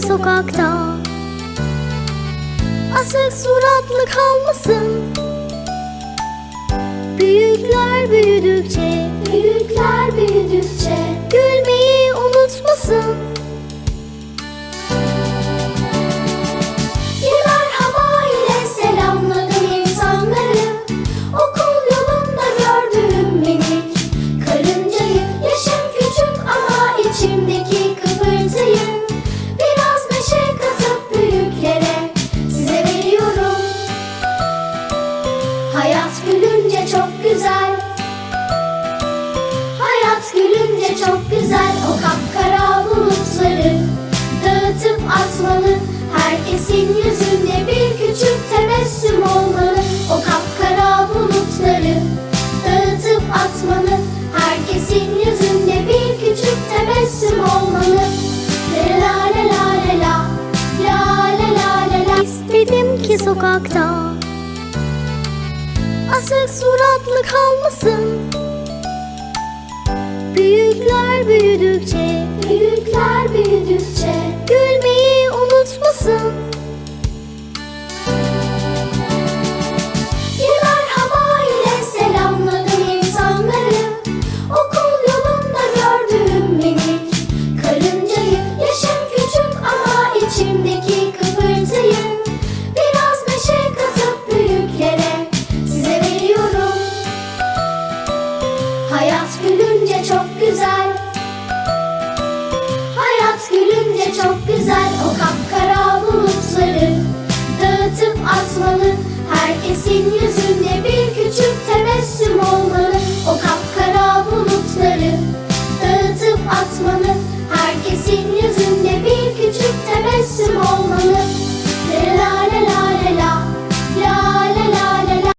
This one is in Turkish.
sokakta. Asık suratlı kalmasın. Büyükler büyüdükçe Büyükler büyüdükçe çok güzel. Hayat gülünce çok güzel. O kapkara bulutları Dağıtıp atmalı. Herkesin yüzünde bir küçük tebessüm olmalı. O kapkara bulutları Dağıtıp atmalı. Herkesin yüzünde bir küçük tebessüm olmalı. La la la la la la. La la la İstedim ki sokakta Asık suratlı kalmasın. Büyükler büyüdükçe Hayat gülünce çok güzel